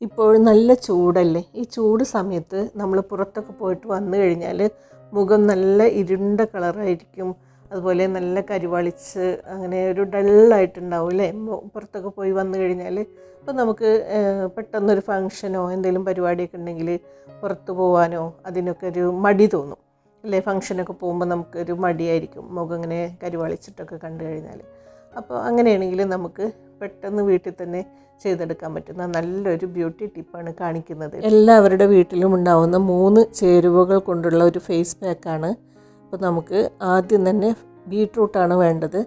ഇപ്പോൾ നല്ല ചൂടല്ലേ? ഈ ചൂട് സമയത്ത് നമ്മൾ പുറത്തൊക്കെ പോയിട്ട് വന്നു കഴിഞ്ഞാൽ മുഖം നല്ല ഇരുണ്ട കളറായിരിക്കും. അതുപോലെ നല്ല കരിവാളിച്ച് അങ്ങനെ ഒരു ഡള്ളായിട്ടുണ്ടാവും അല്ലേ? പുറത്തൊക്കെ പോയി വന്നു കഴിഞ്ഞാൽ അപ്പോൾ നമുക്ക് പെട്ടെന്നൊരു ഫങ്ഷനോ എന്തെങ്കിലും പരിപാടിയൊക്കെ ഉണ്ടെങ്കിൽ പുറത്ത് പോകാനോ അതിനൊക്കെ ഒരു മടി തോന്നും. അല്ലേ? ഫങ്ഷനൊക്കെ പോകുമ്പോൾ നമുക്കൊരു മടിയായിരിക്കും മുഖം ഇങ്ങനെ കരിവാളിച്ചിട്ടൊക്കെ കണ്ടു കഴിഞ്ഞാൽ അപ്പോൾ അങ്ങനെയാണെങ്കിൽ നമുക്ക് പെട്ടെന്ന് വീട്ടിൽ തന്നെ ചെയ്തെടുക്കാൻ പറ്റുന്ന നല്ലൊരു ബ്യൂട്ടി ടിപ്പാണ് കാണിക്കുന്നത്. എല്ലാവരുടെ വീട്ടിലും ഉണ്ടാവുന്ന മൂന്ന് ചേരുവകൾ കൊണ്ടുള്ള ഒരു ഫേസ് പാക്കാണ്. അപ്പോൾ നമുക്ക് ആദ്യം തന്നെ ബീട്രൂട്ടാണ് വേണ്ടത്.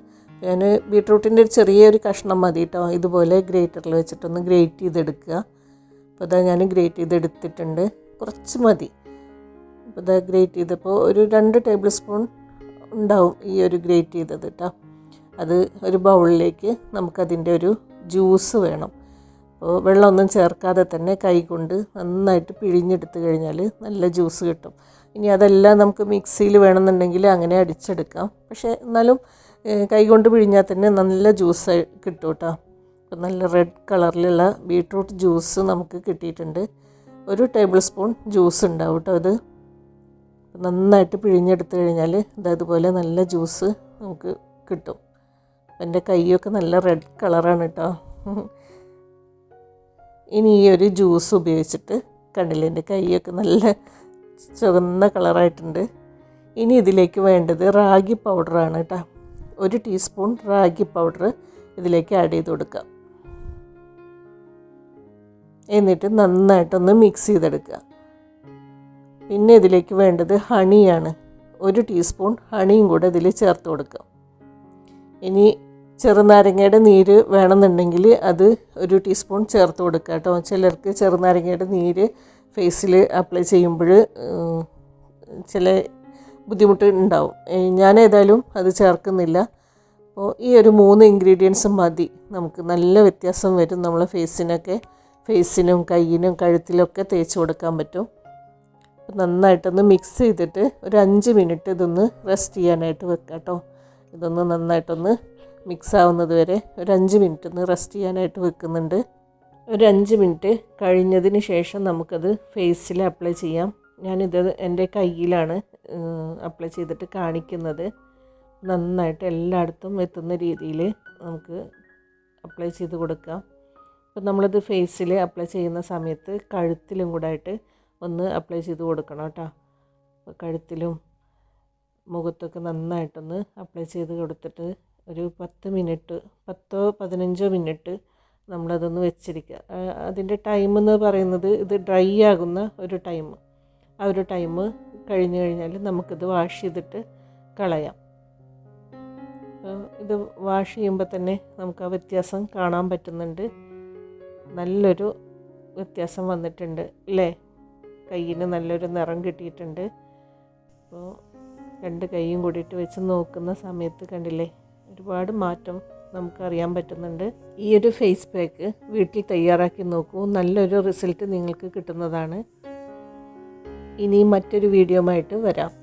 ഞാൻ ബീട്രൂട്ടിന്റെ ഒരു ചെറിയൊരു കഷ്ണം മതി കേട്ടോ. ഇതുപോലെ ഗ്രേറ്ററിൽ വെച്ചിട്ടൊന്ന് ഗ്രേറ്റ് ചെയ്തെടുക്കുക. അപ്പോൾ ഇതാ ഞാൻ ഗ്രേറ്റ് ചെയ്തെടുത്തിട്ടുണ്ട്. കുറച്ച് മതി. അപ്പോൾ ഇതാ ഗ്രേറ്റ് ചെയ്തപ്പോൾ ഒരു രണ്ട് ടേബിൾ സ്പൂൺ ഉണ്ടാവും ഈ ഒരു ഗ്രേറ്റ് ചെയ്തത് കേട്ടോ. അത് ഒരു ബൗളിലേക്ക് നമുക്കതിന്റെ ഒരു ജ്യൂസ് വേണം. അപ്പോൾ വെള്ളമൊന്നും ചേർക്കാതെ തന്നെ കൈകൊണ്ട് നന്നായിട്ട് പിഴിഞ്ഞെടുത്ത് കഴിഞ്ഞാൽ നല്ല ജ്യൂസ് കിട്ടും. ഇനി അതെല്ലാം നമുക്ക് മിക്സിയിൽ വേണമെന്നുണ്ടെങ്കിൽ അങ്ങനെ അടിച്ചെടുക്കാം. പക്ഷേ എന്നാലും കൈകൊണ്ട് പിഴിഞ്ഞാൽ തന്നെ നല്ല ജ്യൂസ് കിട്ടും കേട്ടോ. അപ്പോൾ നല്ല റെഡ് കളറിലുള്ള ബീട്രൂട്ട് ജ്യൂസ് നമുക്ക് കിട്ടിയിട്ടുണ്ട്. ഒരു ടേബിൾ സ്പൂൺ ജ്യൂസ് ഉണ്ടാവും കേട്ടോ അത്. നന്നായിട്ട് പിഴിഞ്ഞെടുത്ത് കഴിഞ്ഞാൽ ഇതതുപോലെ നല്ല ജ്യൂസ് നമുക്ക് കിട്ടും. എന്റെ കൈയൊക്കെ നല്ല റെഡ് കളറാണ് കേട്ടോ ഇനി ഈ ഒരു ജ്യൂസ് ഉപയോഗിച്ചിട്ട് കണ്ടില്ലേ എന്റെ കൈയൊക്കെ നല്ല ചുവന്ന കളറായിട്ടുണ്ട് ഇനി ഇതിലേക്ക് വേണ്ടത് റാഗി പൗഡറാണ് കേട്ടോ ഒരു ടീസ്പൂൺ റാഗി പൗഡർ ഇതിലേക്ക് ആഡ് ചെയ്ത് കൊടുക്കുക എന്നിട്ട് നന്നായിട്ടൊന്ന് മിക്സ് ചെയ്തെടുക്കുക. പിന്നെ ഇതിലേക്ക് വേണ്ടത് ഹണിയാണ് ഒരു ടീസ്പൂൺ ഹണിയും കൂടെ ഇതിൽ ചേർത്ത് കൊടുക്കുക ഇനി ചെറുനാരങ്ങയുടെ നീര് വേണമെന്നുണ്ടെങ്കിൽ അത് ഒരു ടീസ്പൂൺ ചേർത്ത് കൊടുക്കുക കേട്ടോ. ചിലർക്ക് ചെറുനാരങ്ങയുടെ നീര് ഫേസിൽ അപ്ലൈ ചെയ്യുമ്പോൾ ചില ബുദ്ധിമുട്ട് ഉണ്ടാവും. ഞാൻ ഏതായാലും അത് ചേർക്കുന്നില്ല. അപ്പോൾ ഈ ഒരു മൂന്ന് ഇൻഗ്രീഡിയൻസ് മതി. നമുക്ക് നല്ല വ്യത്യാസം വരും നമ്മളെ ഫേസിനൊക്കെ ഫേസിനും കയ്യിനും കഴുത്തിലൊക്കെ തേച്ച് കൊടുക്കാൻ പറ്റും. നന്നായിട്ടൊന്ന് മിക്സ് ചെയ്തിട്ട് ഒരു അഞ്ച് മിനിറ്റ് ഇതൊന്ന് റെസ്റ്റ് ചെയ്യാനായിട്ട് വെക്കാം കേട്ടോ. ഇതൊന്ന് നന്നായിട്ടൊന്ന് മിക്സ് ആവുന്നത് വരെ ഒരു അഞ്ച് മിനിറ്റ് ഒന്ന് റെസ്റ്റ് ചെയ്യാനായിട്ട് വെക്കുന്നുണ്ട്. ഒരു അഞ്ച് മിനിറ്റ് കഴിഞ്ഞതിന് ശേഷം നമുക്കത് ഫേസിൽ അപ്ലൈ ചെയ്യാം. ഞാനിത് എന്റെ കയ്യിലാണ് അപ്ലൈ ചെയ്തിട്ട് കാണിക്കുന്നത്. നന്നായിട്ട് എല്ലായിടത്തും എത്തുന്ന രീതിയിൽ നമുക്ക് അപ്ലൈ ചെയ്ത് കൊടുക്കാം. അപ്പം നമ്മളിത് ഫേസിൽ അപ്ലൈ ചെയ്യുന്ന സമയത്ത് കഴുത്തിലും കൂടെ ആയിട്ട് ഒന്ന് അപ്ലൈ ചെയ്ത് കൊടുക്കണം കേട്ടോ. കഴുത്തിലും മുഖത്തൊക്കെ നന്നായിട്ടൊന്ന് അപ്ലൈ ചെയ്ത് കൊടുത്തിട്ട് ഒരു പത്ത് മിനിറ്റ് പത്തോ പതിനഞ്ചോ മിനിറ്റ് നമ്മളതൊന്ന് വെച്ചിരിക്കുക. അതിന്റെ ടൈം എന്ന് പറയുന്നത് ഇത് ഡ്രൈ ആകുന്ന ഒരു ടൈം ആ ഒരു ടൈം കഴിഞ്ഞു കഴിഞ്ഞാൽ നമുക്കിത് വാഷ് ചെയ്തിട്ട് കളയാം. ഇത് വാഷ് ചെയ്യുമ്പോൾ തന്നെ നമുക്ക് ആ വ്യത്യാസം കാണാൻ പറ്റുന്നുണ്ട്. നല്ലൊരു വ്യത്യാസം വന്നിട്ടുണ്ട് അല്ലേ കയ്യിന് നല്ലൊരു നിറം കിട്ടിയിട്ടുണ്ട്. അപ്പോൾ രണ്ട് കൈയും കൂടിയിട്ട് വെച്ച് നോക്കുന്ന സമയത്ത് കണ്ടില്ലേ? ഒരുപാട് മാറ്റം നമുക്കറിയാൻ പറ്റുന്നുണ്ട്. ഈ ഒരു ഫേസ് പാക്ക് വീട്ടിൽ തയ്യാറാക്കി നോക്കൂ. നല്ലൊരു റിസൾട്ട് നിങ്ങൾക്ക് കിട്ടുന്നതാണ്. ഇനി മറ്റൊരു വീഡിയോ ആയിട്ട് വരാം.